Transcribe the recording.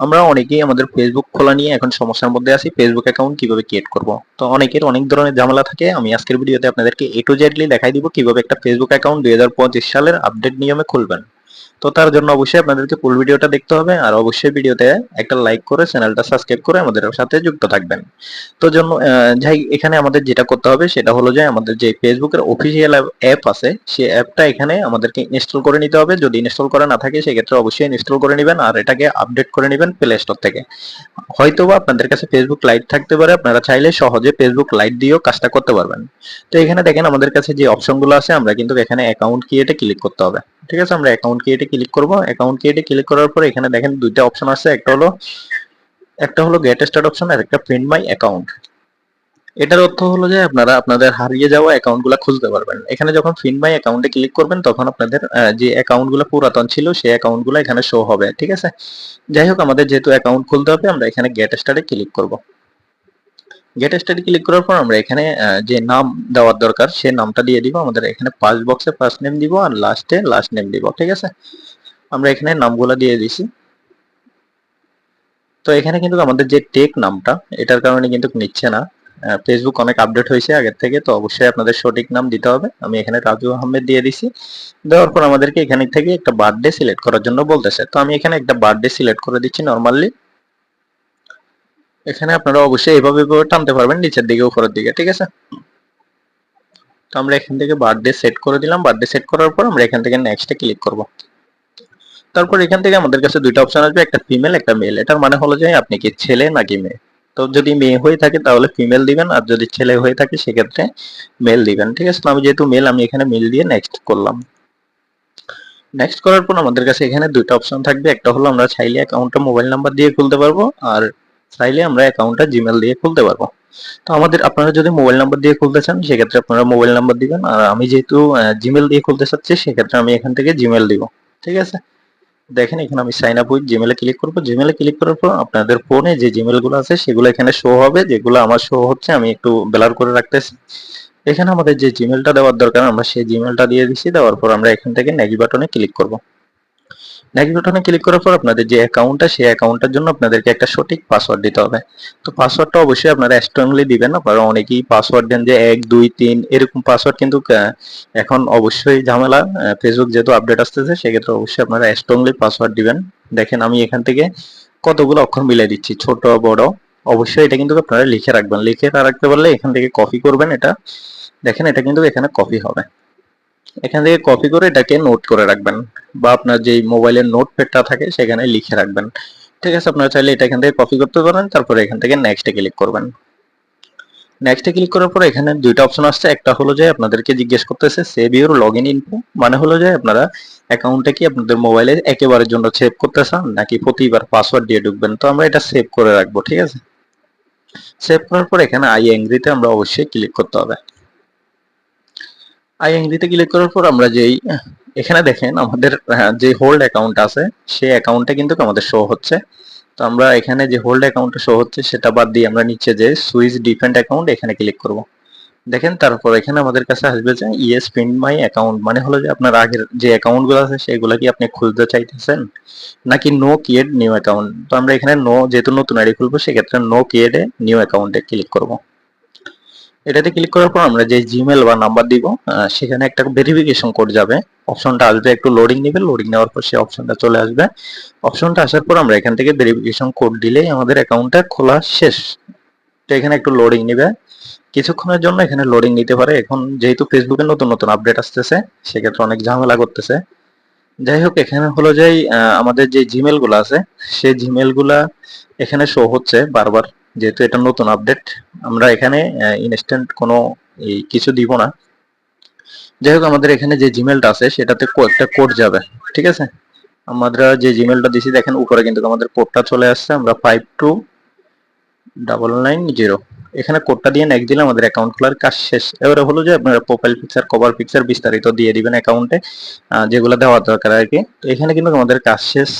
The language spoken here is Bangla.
আমরা অনেকেই আমাদের ফেসবুক খোলা নিয়ে এখন সমস্যার মধ্যে আছি। ফেসবুক অ্যাকাউন্ট কীভাবে ক্রিয়েট করব? তো অনেকের অনেক ধরনের ঝামেলা থাকে। আমি আজকের ভিডিওতে আপনাদেরকে এ টু জেডলি দেখাই দিব কীভাবে একটা ফেসবুক অ্যাকাউন্ট দুই হাজার পঁচিশ সালের আপডেট নিয়মে খুলবেন। তো তার জন্য অবশ্যই আপনাদেরকে ফুল ভিডিওটা দেখতে হবে, আর অবশ্যই ভিডিওতে একটা লাইক করে চ্যানেলটা সাবস্ক্রাইব করে আমাদের সাথে যুক্ত থাকবেন। তো জন্য যাই, এখানে আমাদের যেটা করতে হবে সেটা হলো যে আমাদের যে ফেসবুকের অফিসিয়াল অ্যাপ আছে সেই অ্যাপটা এখানে আমাদেরকে ইনস্টল করে নিতে হবে। যদি ইনস্টল করা না থাকে, সেক্ষেত্রে অবশ্যই ইনস্টল করে নেবেন আর এটাকে আপডেট করে নেবেন প্লে স্টোর থেকে। হয়তোবা আপনাদের কাছে ফেসবুক লাইট থাকতে পারে, আপনারা চাইলে সহজে ফেসবুক লাইট দিয়েও কাজটা করতে পারবেন। তো এখানে দেখেন আমাদের কাছে যে অপশনগুলো আছে, আমরা কিন্তু এখানে অ্যাকাউন্ট ক্রিয়েটে ক্লিক করতে হবে। ঠিক আছে, আমরা অ্যাকাউন্ট ক্রিয়েটে ক্লিক করব। অ্যাকাউন্ট ক্রিয়েটে ক্লিক করার পরে এখানে দেখেন দুইটা অপশন আছে, একটা হলো একটা হলো গেট স্টার্ট অপশন আর একটা প্রিন্ট মাই অ্যাকাউন্ট এটার অর্থ হলো যে আপনারা আপনাদের হারিয়ে যাওয়া অ্যাকাউন্টগুলো খুঁজতে পারবেন। এখানে যখন ফিন মাই অ্যাকাউন্টে ক্লিক করবেন, তখন আপনাদের যে অ্যাকাউন্টগুলো পুরাতন ছিল, সেই অ্যাকাউন্টগুলো এখানে শো হবে, ঠিক আছে? যাই হোক, আমাদের যেহেতু অ্যাকাউন্ট খুলতে হবে, আমরা এখানে গেট স্টার্টে ক্লিক করব। গেট স্টার্টে ক্লিক করার পর আমরা এখানে যে নাম দেওয়ার দরকার, সে নামটা দিয়ে দিব। আমাদের এখানে ফার্স্ট বক্সে ফার্স্ট নেম দিব আর লাস্টে লাস্ট নেম দিব, ঠিক আছে? আমরা এখানে নামগুলো দিয়ে দিছি। তো এখানে কিন্তু আমাদের যে টেক নামটা, এটার কারণে কিন্তু নিচ্ছে না। ফেসবুক অনেক আপডেট হয়েছে আগের থেকে, তো অবশ্যই আপনাদের সঠিক নাম দিতে হবে। আমি এখানে রাজু আহমেদ দিয়ে দিছি। দেওয়ার পর আমাদেরকে এখানে থেকে একটা বার্থডে সিলেক্ট করার জন্য বলতেছে। তো আমি এখানে একটা বার্থডে সিলেক্ট করে দিচ্ছি নর্মালি এখানে আপনারা অবশ্যই এইভাবে টানতে পারবেন, নিচের দিকে, উপরের দিকে, ঠিক আছে? তো আমরা এখান থেকে বার্থডে সেট করে দিলাম। বার্থডে সেট করার পর আমরা এখান থেকে নেক্সটে ক্লিক করব। তারপর এখান থেকে আমাদের কাছে দুইটা অপশন আসবে, একটা ফিমেল একটা মেল এটার মানে হলো যে আপনি কি ছেলে নাকি মেয়ে? তো যদি মেয়ে হয়ে থাকে তাহলে ফিমেল দিবেন, আর যদি ছেলে হয়ে থাকে সেক্ষেত্রে মেল দিবেন, ঠিক আছে? আমি যেহেতু মেল আমি এখানে মেল দিয়ে নেক্সট করলাম। নেক্সট করার পর আমাদের কাছে এখানে দুইটা অপশন থাকবে। একটা হলো আমরা চাইলে অ্যাকাউন্টটা মোবাইল নাম্বার দিয়ে খুলতে পারব, আর চাইলে আমরা অ্যাকাউন্টটা জিমেল দিয়ে খুলতে পারব। তো আমাদের আপনারা যদি মোবাইল নাম্বার দিয়ে খুলতে চান, সেক্ষেত্রে আপনারা মোবাইল নাম্বার দিবেন। আর আমি যেহেতু জিমেল দিয়ে খুলতে চাচ্ছি, সেক্ষেত্রে আমি এখান থেকে জিমেল দিব। ঠিক আছে? দেখেন, এখানে আমি সাইন আপ উইথ জিমেলে ক্লিক করব। জিমেলে ক্লিক করার পর আপনাদের ফোনে যে জিমেলগুলো আছে, সেগুলো এখানে শো হবে। যেগুলো আমার শো হচ্ছে, আমি একটু ব্লার করে রাখতেছি। এখানে আমাদের যে জিমেলটা দেওয়ার দরকার, আমরা সেই জিমেলটা দিয়ে দিচ্ছি দেওয়ার পর আমরা এখান থেকে নেক্সট বাটনে ক্লিক করব। নেক্সট বাটনে ক্লিক করার পর আপনাদের যে অ্যাকাউন্টটা সেই অ্যাকাউন্টের জন্য আপনাদেরকে একটা সঠিক পাসওয়ার্ড দিতে হবে। তো পাসওয়ার্ডটা অবশ্যই আপনারা স্ট্রংলি দিবেন আপনারা অনেকেই পাসওয়ার্ড দেন যে এক, দুই, তিন, এরকম পাসওয়ার্ড কিন্তু এখন অবশ্যই ঝামেলা। ফেসবুক যেহেতু আপডেট আসতেছে, সেক্ষেত্রে অবশ্যই আপনারা স্ট্রংলি পাসওয়ার্ড দিবেন। দেখেন আমি এখান থেকে কতগুলো অক্ষর মিলিয়ে দিচ্ছি, ছোট, বড়। অবশ্যই এটা কিন্তু আপনারা লিখে রাখবেন। লিখে রাখতে পারলে এখান থেকে কপি করবেন এটা। দেখেন এটা কিন্তু এখানে কপি হবে। এখান থেকে কপি করে এটাকে নোট করে রাখবেন বা আপনার যে মোবাইলের নোট প্যাডটা থাকে সেখানে লিখে রাখবেন। ঠিক আছে, আপনারা চাইলে এটা এখান থেকে কপি করতে পারেন, তারপরে এখান থেকে নেক্সটে ক্লিক করবেন। নেক্সটে ক্লিক করার পর এখানে দুইটা অপশন আসছে। একটা হলো যে আপনাদেরকে জিজ্ঞেস করতেছে save your log in info মানে হলো যে আপনারা অ্যাকাউন্টে কি আপনাদের মোবাইলে একেবারের জন্য সেভ করতে চান, নাকি প্রতিবার পাসওয়ার্ড দিয়ে ঢুকবেন? তো আমরা এটা সেভ করে রাখব, ঠিক আছে? সেভ করার পর এখানে আই এংরিতে আমরা অবশ্যই ক্লিক করতে হবে। আই ক্লিক করার পর আমরা যেই এখানে দেখেন আমাদের আহ, যে হোল্ড অ্যাকাউন্ট আছে সেই অ্যাকাউন্টটা কিন্তু আমাদের শো হচ্ছে। তো আমরা এখানে যে হোল্ড অ্যাকাউন্টটা শো হচ্ছে সেটা বাদ দিয়ে আমরা নিচে যে সুইচ ডিফেন্ট অ্যাকাউন্ট এখানে ক্লিক করব। দেখেন তারপর এখানে আমাদের কাছে আসবে যে ইয়েস প্রিন্ট মাই অ্যাকাউন্ট মানে হলো যে আপনার আগের যে অ্যাকাউন্টগুলো আছে সেগুলো কি আপনি খুলতে চাইতেছেন? নাকি নো ক্রিয়েট নিউ অ্যাকাউন্ট তো আমরা এখানে নো যেহেতু নতুন আইডি খুলবো সেক্ষেত্রে নো ক্রিয়েটে নিউ অ্যাকাউন্টে ক্লিক করব। এটাতে ক্লিক করার পর আমরা যে জিমেল বা নাম্বার দিব সেখানে একটা ভেরিফিকেশন কোড যাবে। অপশনটা আসবে, একটু লোডিং নেবে লোডিং নেওয়ার পর সেই অপশনটা চলে আসবে। অপশনটা আসার পর আমরা এখান থেকে ভেরিফিকেশন কোড দিলেই আমাদের অ্যাকাউন্টটা খোলা শেষ। তো এখানে একটু লোডিং নেবে। কিছুক্ষণের জন্য এখানে লোডিং নিতে পারে। এখন যেহেতু ফেসবুকে নতুন নতুন আপডেট আসতেছে, সেক্ষেত্রে অনেক ঝামেলা করতেছে। যাই হোক, এখানে হলো যে আমাদের যে জিমেলগুলো আছে, সেই জিমেলগুলা এখানে শো হচ্ছে বারবার। যেহেতু এটা নতুন আপডেট আমরা এখানে ইনস্ট্যান্ট কোনো এই কিছু দিব না। যাই হোক আমাদের এখানে যে জিমেলটা আছে, সেটাতে একটা কোড যাবে, ঠিক আছে? আমরা যে জিমেলটা দিছি, দেখেন, উপরে কিন্তু আমাদের কোডটা চলে আসছে, আমরা five two double nine zero এখানে কোডটা দিয়ে নেক্সট দিলে আমাদের অ্যাকাউন্ট খোলার কাজ শেষ। এবারে হলো যে, আপনারা প্রোফাইল পিকচার কভার পিকচার বিস্তারিত দিয়ে দিবেন অ্যাকাউন্টে যেগুলো দেওয়া দরকার আর কি। তো এখানে কিন্তু আমাদের কাজ শেষ।